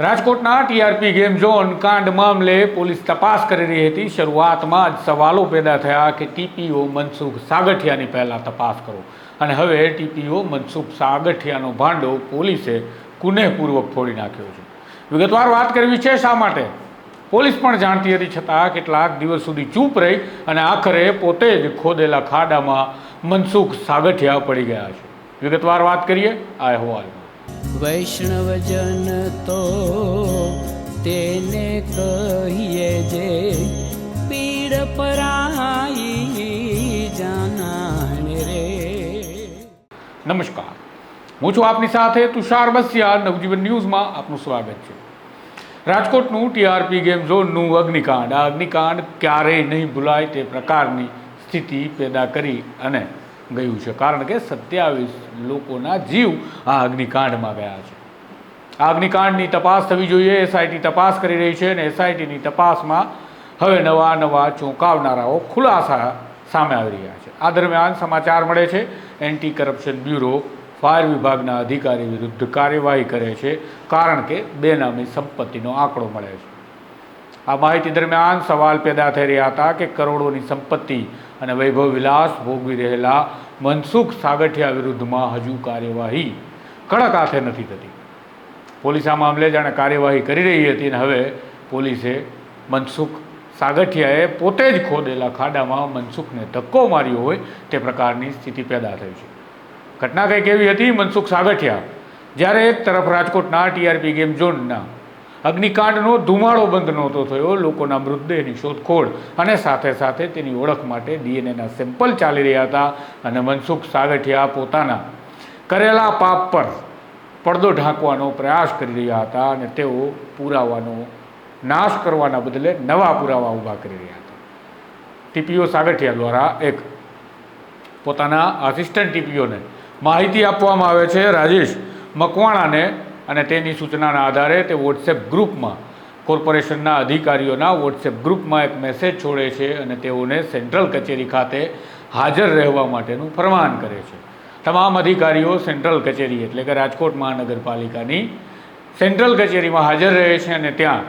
રાજકોટના TRP game zone કાંડ મામલે પોલીસ તપાસ કરી રહી હતી. શરૂઆતમાં જ સવાલો પેદા થયા કે ટીપીઓ મનસુખ સાગઠિયાની પહેલાં તપાસ કરો. અને હવે ટીપીઓ મનસુખ સાગઠિયાનો ભાંડો પોલીસે કુનેહપૂર્વક ફોડી નાખ્યો છે. વિગતવાર વાત કરવી છે શા માટે? પોલીસ પણ જાણતી હતી છતાં કેટલાક દિવસ સુધી ચૂપ રહી અને આખરે પોતે જ ખોદેલા ખાડામાં મનસુખ સાગઠિયા પડી ગયા છે. વિગતવાર વાત કરીએ, આ અહેવાલમાં. વૈષ્ણવજન તો તેને કહીએ જે પીડ પરાઈ જાનાને રે. નમસ્કાર. હું છું આપની સાથે તુષાર બસિયા નવજીવન ન્યૂઝમાં આપનું સ્વાગત છે. રાજકોટનું ટીઆરપી ગેમ ઝોનનું અગ્નિકાંડ. આ અગ્નિકાંડ ક્યારેય નહીં ભૂલાય તે પ્રકારની સ્થિતિ પેદા કરી અને ગયું છે. કારણ કે સત્યાવીસ લોકોના જીવ આ અગ્નિકાંડમાં ગયા છે. આ અગ્નિકાંડની તપાસ થવી જોઈએ. એસઆઈટી તપાસ કરી રહી છે અને એસઆઈટીની તપાસમાં હવે નવા નવા ચોંકાવનારાઓ ખુલાસા સામે આવી રહ્યા છે. આ દરમિયાન સમાચાર મળે છે. એન્ટી કરપ્શન બ્યુરો ફાયર વિભાગના અધિકારી વિરુદ્ધ કાર્યવાહી કરે છે. કારણ કે બેનામી સંપત્તિનો આંકડો મળે છે. આ માહિતી દરમિયાન સવાલ પેદા થઈ રહ્યા હતા કે કરોડોની સંપત્તિ અને વૈભવ વિલાસ ભોગવી રહેલા મનસુખ સાગઠિયા વિરુદ્ધમાં હજુ કાર્યવાહી કડક હાથે નથી થતી. પોલીસ આ મામલે જાણે કાર્યવાહી કરી રહી હતી અને હવે પોલીસે મનસુખ સાગઠિયાએ પોતે જ ખોદેલા ખાડામાં મનસુખને ધક્કો માર્યો હોય તે પ્રકારની સ્થિતિ પેદા થઈ છે. ઘટના કંઈક એવી હતી? મનસુખ સાગઠિયા જ્યારે એક તરફ રાજકોટના ટીઆરપી ગેમ ઝોનના અગ્નિકાંડનો ધુમાડો બંધ નહોતો થયો, લોકોના મૃતદેહની શોધખોળ અને સાથે સાથે તેની ઓળખ માટે ડીએનએના સેમ્પલ ચાલી રહ્યા હતા અને મનસુખ સાગઠિયા પોતાના કરેલા પાપ પર પડદો ઢાંકવાનો પ્રયાસ કરી રહ્યા હતા અને તેઓ પુરાવાનો નાશ કરવાના બદલે નવા પુરાવા ઊભા કરી રહ્યા હતા. ટીપીઓ સાગઠિયા દ્વારા એક પોતાના આસિસ્ટન્ટ ટીપીઓને માહિતી આપવામાં આવે છે. રાજેશ મકવાણાને અને તેની સૂચનાના આધારે તે વોટ્સએપ ગ્રુપમાં કોર્પોરેશનના અધિકારીઓના વોટ્સએપ ગ્રુપમાં એક મેસેજ છોડે છે અને તેઓને સેન્ટ્રલ કચેરી ખાતે હાજર રહેવા માટેનું ફરમાન કરે છે. તમામ અધિકારીઓ સેન્ટ્રલ કચેરી એટલે કે રાજકોટ મહાનગરપાલિકાની સેન્ટ્રલ કચેરીમાં હાજર રહે છે અને ત્યાં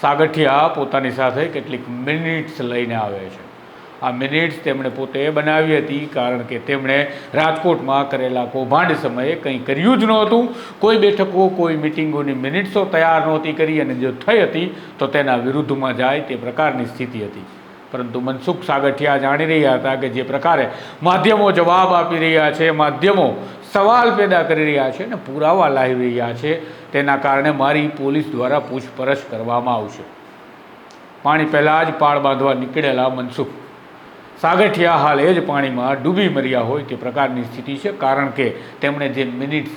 સાગઠિયા પોતાની સાથે કેટલીક મિનિટ્સ લઈને આવે છે. આ મિનિટ્સ તેમણે પોતે બનાવી હતી, કારણ કે તેમણે રાજકોટમાં કરેલા કૌભાંડ સમયે કંઈ કર્યું જ નહોતું. કોઈ બેઠકો, કોઈ મિટિંગોની મિનિટ્સો તૈયાર નહોતી કરી અને જો થઈ હતી, તો તેના વિરુદ્ધમાં જાય તે પ્રકારની સ્થિતિ હતી. પરંતુ મનસુખ સાગઠિયા જાણી રહ્યા હતા કે જે પ્રકારે માધ્યમો જવાબ આપી રહ્યા છે, માધ્યમો સવાલ પેદા કરી રહ્યા છે અને પુરાવા લાવી રહ્યા છે, તેના કારણે મારી પોલીસ દ્વારા પૂછપરછ કરવામાં આવશે. પાણી પહેલાં જ પાળ બાંધવા નીકળેલા મનસુખ સાગઠિયા હાલ એ જ પાણીમાં ડૂબી મર્યા હોય તે પ્રકારની સ્થિતિ છે, કારણ કે તેમણે જે મિનિટ્સ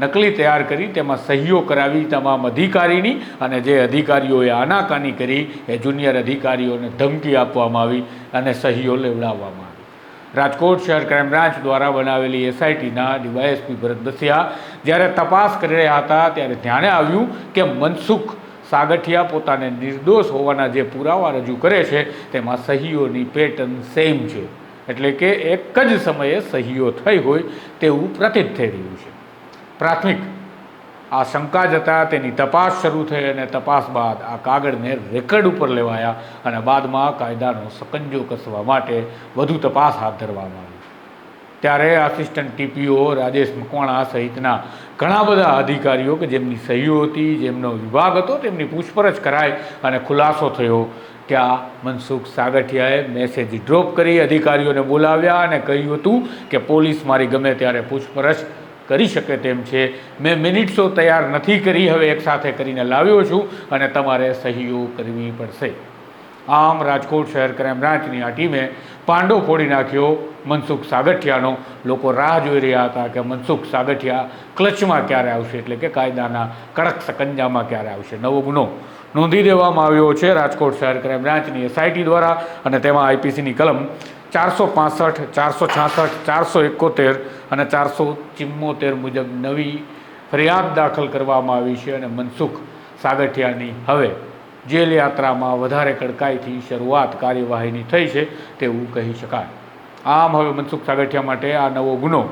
નકલી તૈયાર કરી તેમાં સહીઓ કરાવી તમામ અધિકારીની અને જે અધિકારીઓએ આનાકાની કરી એ જુનિયર અધિકારીઓને ધમકી આપવામાં આવી અને સહીઓ લેવડાવવામાં આવી. રાજકોટ શહેર ક્રાઇમ બ્રાન્ચ દ્વારા બનાવેલી એસઆઈટીના ડીવાયએસપી ભરત બસિયા જ્યારે તપાસ કરી રહ્યા હતા ત્યારે ધ્યાને આવ્યું કે મનસુખ સાગઠિયા પોતાને નિર્દોષ હોવાના જે પુરાવા રજૂ કરે છે, તેમાં સહીઓની પેટર્ન સેમ છે. એટલે કે એક જ સમયે સહીઓ થઈ હોય તેવું પ્રતીત થઈ રહ્યું છે. પ્રાથમિક, આ શંકા જતાં તેની તપાસ શરૂ થઈ અને તપાસ બાદ આ કાગળને રેકર્ડ ઉપર લેવાયા અને બાદમાં કાયદાનો સકંજો કસવા માટે વધુ તપાસ હાથ ધરવામાં આવી. ત્યારે આસિસ્ટન્ટ ટીપીઓ રાજેશ મકવાણા સહિતના ઘણા બધા અધિકારીઓ કે જેમની સહીઓ હતી, જેમનો વિભાગ હતો, તેમની પૂછપરછ કરાઈ અને ખુલાસો થયો કે આ મનસુખ સાગઠિયાએ મેસેજ ડ્રોપ કરી અધિકારીઓને બોલાવ્યા અને કહ્યું હતું કે પોલીસ મારી ગમે ત્યારે પૂછપરછ કરી શકે તેમ છે. મેં મિનિટ્સો તૈયાર નથી કરી, હવે એકસાથે કરીને લાવ્યો છું અને તમારે સહીઓ કરવી પડશે. આમ રાજકોટ શહેર ક્રાઇમ બ્રાન્ચની આ ટીમે પાંડો ફોડી નાખ્યો મનસુખ સાગઠિયાનો. લોકો રાહ જોઈ રહ્યા હતા કે મનસુખ સાગઠિયા ક્લચમાં ક્યારે આવશે? એટલે કે કાયદાના કડક સકંજામાં ક્યારે આવશે? નવો ગુનો નોંધી દેવામાં આવ્યો છે રાજકોટ શહેર ક્રાઇમ બ્રાન્ચની એસઆઈટી દ્વારા અને તેમાં આઈપીસીની કલમ ચારસો પાસઠ, ચારસો છાસઠ, ચારસો એકોતેર અને ચારસો ચિમ્મોતેર મુજબ નવી ફરિયાદ દાખલ કરવામાં આવી છે અને મનસુખ સાગઠિયાની હવે જેલ યાત્રામાં વધારે કડકાઈથી શરૂઆત કાર્યવાહીની થઈ છે તેવું કહી શકાય. આમ હવે મનસુખ સાગઠિયા માટે આ નવો ગુનો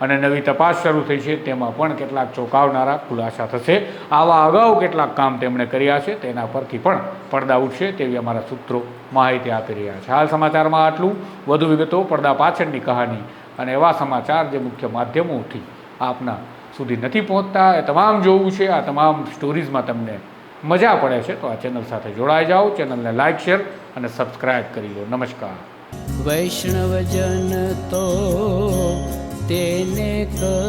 અને નવી તપાસ શરૂ થઈ છે તેમાં પણ કેટલાક ચોંકાવનારા ખુલાસા થશે. આવા અગાઉ કેટલાક કામ તેમણે કર્યા છે તેના પરથી પણ પડદા ઉઠશે તેવી અમારા સૂત્રો માહિતી આપી રહ્યા છે. હાલ સમાચારમાં આટલું. વધુ વિગતો પડદા પાછળની કહાની અને એવા સમાચાર જે મુખ્ય માધ્યમોથી આપના સુધી નથી પહોંચતા. એ તમામ જોવું છે. આ તમામ સ્ટોરીઝમાં તમને મજા પડે છે, તો આ ચેનલ સાથે જોડાઈ જાઓ ચેનલને લાઇક શેર અને સબસ્ક્રાઇબ કરી લો. નમસ્કાર. વૈષ્ણવજન તો તેને કહીએ